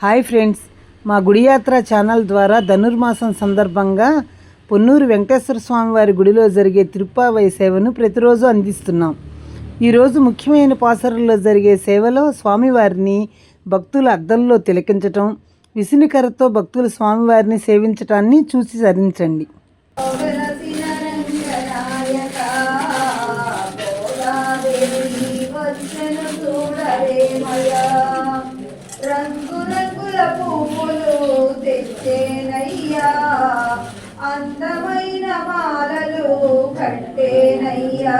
Hi friends. మా గుడియాత్ర channel ద్వారా ధనుర్మాసం సందర్భంగా పొన్నూరు వెంకటేశ్వర స్వామి వారి గుడిలో జరిగే తిరుప్పావై సేవను ప్రతిరోజు అందిస్తున్నాం. ఈరోజు ముఖ్యమైన పాసరుల్లో జరిగే సేవలో స్వామివారిని భక్తుల అద్దంలో తిలకించటం విసినికరతో భక్తులు స్వామివారిని సేవించటాన్ని చూసి సరించండి తెచ్చేనయ్యా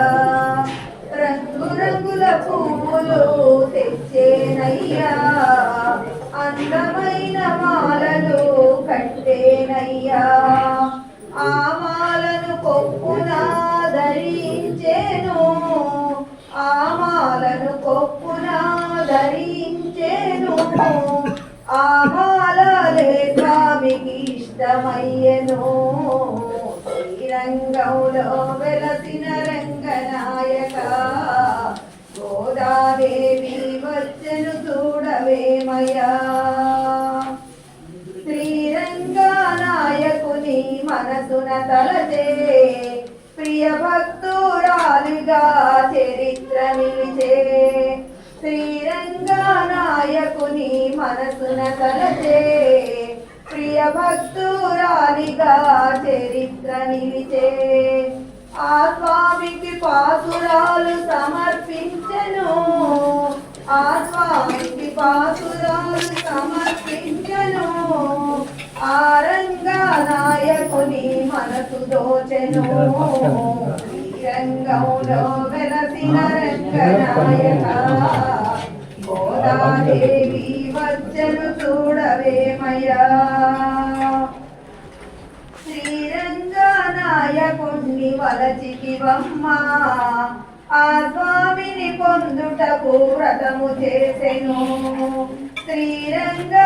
రంగు రంగుల పువ్వులు తెచ్చేనయ్యా. అందమైన మాలలు కట్టేనయ్యా. ఆ మాలను కొప్పున ధరించేను? ఆ మాలను కొప్పున ధరించేను? ఆ మాలలే స్వామికి ఇష్టమయ్యను. శ్రీరంగంలో వెలసిన మనసున తలచే ప్రియ భక్తురాలిగా చరిత్ర నిలిచే. శ్రీరంగనాయకుని మనసున తలచే. ప్రియ భక్తురాలిగా చరిత్ర నిలిచే. ఆ స్వామికి పాసురాలు సమర్పించను. ఆ స్వామికి పాసురాలు సమర్ మనసు దోచెను రంగంలో వెలసిన రంగనాయక గోదాదేవి వచ్చను చూడవేమయ్యా శ్రీరంగనాయకుణ్ణి వలచితివమ్మ ఆ స్వామిని పొందుటకు వ్రతము చేసెను శ్రీరంగా